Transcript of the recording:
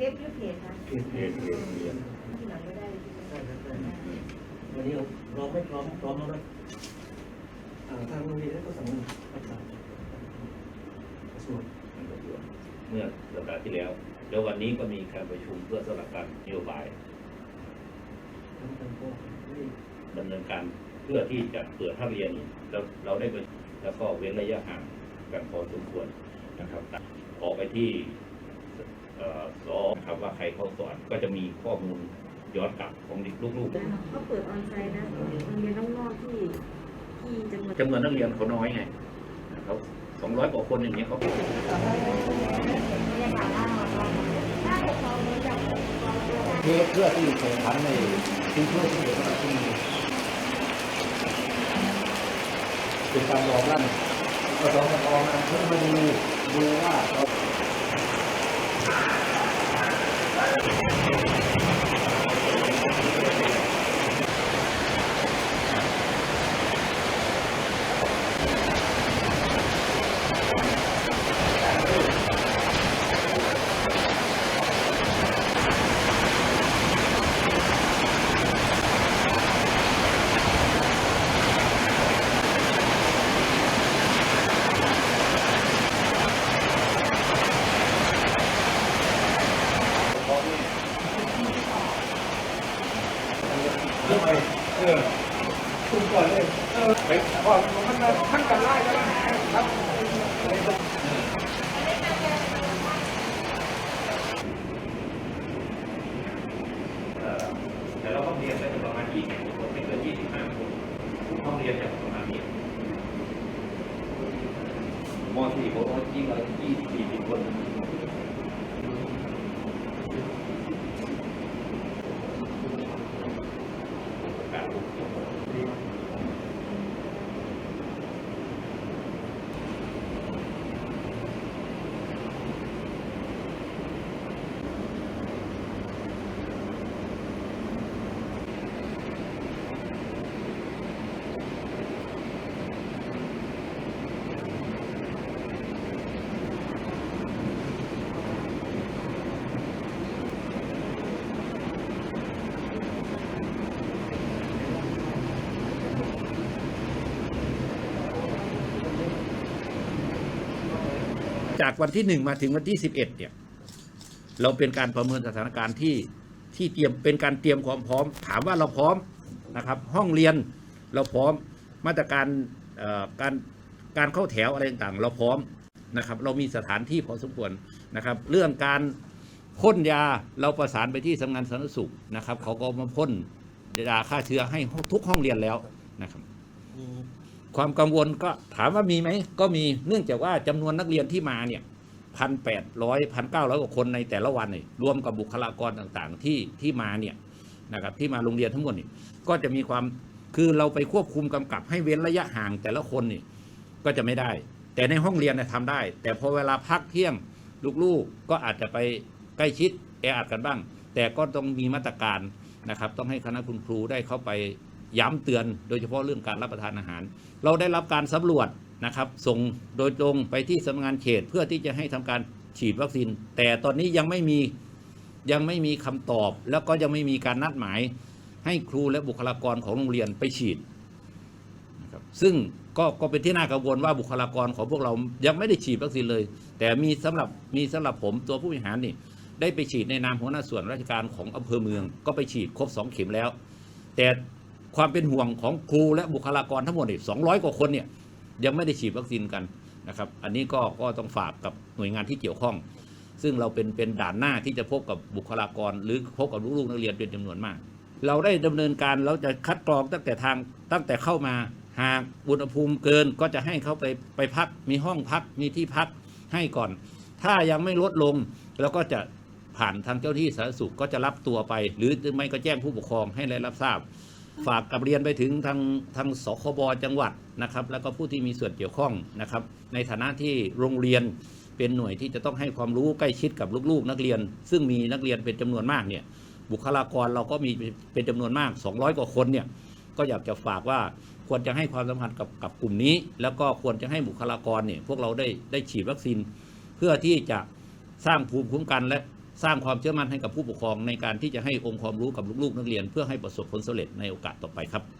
ว็บหรือเพจคะเพจเพจเพจเรียนที่หลังก็ได้ใช่ครับใช่วันนี้เราไม่พร้อมพร้อมแล้วนะอ่าทางโรงเรียนก็สั่งรับสั่งกระทรวงเมื่อสัปดาห์ที่แล้ว แล้ววันนี้ก็มีการประชุมเพื่อสลับการนโยบายทั้งทางก็ไม่ดำเนินการเพื่อที่จะเปิดภาคเรียนแล้วเราได้ไปแล้วก็เว้นระยะห่างกันพอสมควรนะครับออกไปที่เอ่อ สอนะครับว่าใครเข้าสอนก็จะมีข้อมูลย้อนกลับของเด็กลูกก็เปิดออนไลน์นะโรงเรียนนอกๆที่ที่จังหวัดๆจำนวนนักเรียนเขาน้อยไงเขาสองร้อยกว่าคนอย่างเงี้ยเขาเพื่อเพื่อที่แข่งขันในที่เพื่อที่จะมาที่เป็นการรองรับก็ต้องมองนะเพื่อมาดูดูว่าเรา เรื่องไป เออคุณก่อนเลยเออไปก่อนมันมาท่านกันไล่ก็ได้ครับแต่เราห้องเรียนได้ประมาณยี่สิบคนไม่เกินยี่สิบห้าคนทุกห้องเรียนจะประมาณนี้มสี่ผมว่ายิ่งอะไรยี่สิบสี่สิบคน จากวันที่หนึ่งมาถึงวันที่สิบเอ็ดเนี่ย เราเป็นการประเมินสถานการณ์ที่ที่เตรียมเป็นการเตรียมความพร้อม ถามว่าเราพร้อมนะครับ ห้องเรียนเราพร้อมมาตรการเอ่อการการเข้าแถวอะไรต่างๆ เราพร้อมนะครับ เรามีสถานที่พอสมควรนะครับ เรื่องการพ่นยาเราประสานไปที่สำนักงานสาธารณสุขนะครับเขาก็มาพ่นยาฆ่าเชื้อให้ทุกห้องเรียนแล้วนะครับ ความกังวลก็ถามว่ามีไหมก็มีเนื่องจากว่าจำนวนนักเรียนที่มาเนี่ยพันแปดร้อยพันเก้าร้อยกว่าคนในแต่ละวันเนี่ยรวมกับบุคลากรต่างๆ ที่ที่มาเนี่ยนะครับที่มาโรงเรียนทั้งหมดนี่ก็จะมีความคือเราไปควบคุมกำกับให้เว้นระยะห่างแต่ละคนนี่ก็จะไม่ได้ แต่ในห้องเรียนเนี่ยทำได้ แต่พอเวลาพักเที่ยงลูกๆก็อาจจะไปใกล้ชิดแออัดกันบ้าง แต่ก็ต้องมีมาตรการนะครับ ต้องให้คณะคุณครูได้เข้าไป ย้ำเตือนโดยเฉพาะเรื่องการรับประทานอาหาร เราได้รับการสำรวจนะครับ ส่งโดยตรงไปที่สำนักงานเขตเพื่อที่จะให้ทำการฉีดวัคซีน แต่ตอนนี้ยังไม่มียังไม่มีคำตอบ แล้วก็ยังไม่มีการนัดหมาย ให้ครูและบุคลากรของโรงเรียนไปฉีดนะครับซึ่งก็ก็เป็นที่น่ากังวลว่าบุคลากรของพวกเรายังไม่ได้ฉีดวัคซีนเลย แต่มีสำหรับมีสำหรับผมตัวผู้บริหารนี่ ได้ไปฉีดในนามหัวหน้าส่วนราชการของอำเภอเมือง ก็ไปฉีดครบสองเข็มแล้ว แต่ ความเป็นห่วงของครูและบุคลากรทั้งหมดนี่สองร้อยกว่าคนเนี่ยยังไม่ได้ฉีดวัคซีนกันนะครับ อันนี้ก็ก็ต้องฝากกับหน่วยงานที่เกี่ยวข้อง ซึ่งเราเป็นเป็นด่านหน้าที่จะพบกับบุคลากร หรือพบกับลูกๆนักเรียนเป็นจำนวนมาก เราได้ดำเนินการเราจะคัดกรองตั้งแต่ทางตั้งแต่เข้ามาหากอุณหภูมิเกินก็จะให้เขาไปไปพักมีห้องพักมีที่พักให้ก่อน ถ้ายังไม่ลดลงเราก็จะผ่านทางเจ้าที่สาธารณสุขก็จะรับตัวไป หรือไม่ก็แจ้งผู้ปกครองให้ได้รับทราบ ฝากกับเรียนไปถึงทางทางสคบจังหวัดนะครับ แล้วก็ผู้ที่มีส่วนเกี่ยวข้องนะครับ ในฐานะที่โรงเรียนเป็นหน่วยที่จะต้องให้ความรู้ใกล้ชิดกับลูกๆ นักเรียน ซึ่งมีนักเรียนเป็นจำนวนมากเนี่ยบุคลากรเราก็มีเป็นจำนวนมาก 200 กว่าคนเนี่ยก็อยากจะฝากว่าควรจะให้ความสำคัญกับกับกลุ่มนี้ แล้วก็ควรจะให้บุคลากรเนี่ยพวกเราได้ได้ฉีดวัคซีน เพื่อที่จะสร้างภูมิคุ้มกันและ สร้างความเชื่อมั่นให้กับผู้ปกครองในการที่จะให้องค์ความรู้กับลูกๆนักเรียน เพื่อให้ประสบผลสำเร็จในโอกาสต่อไปครับ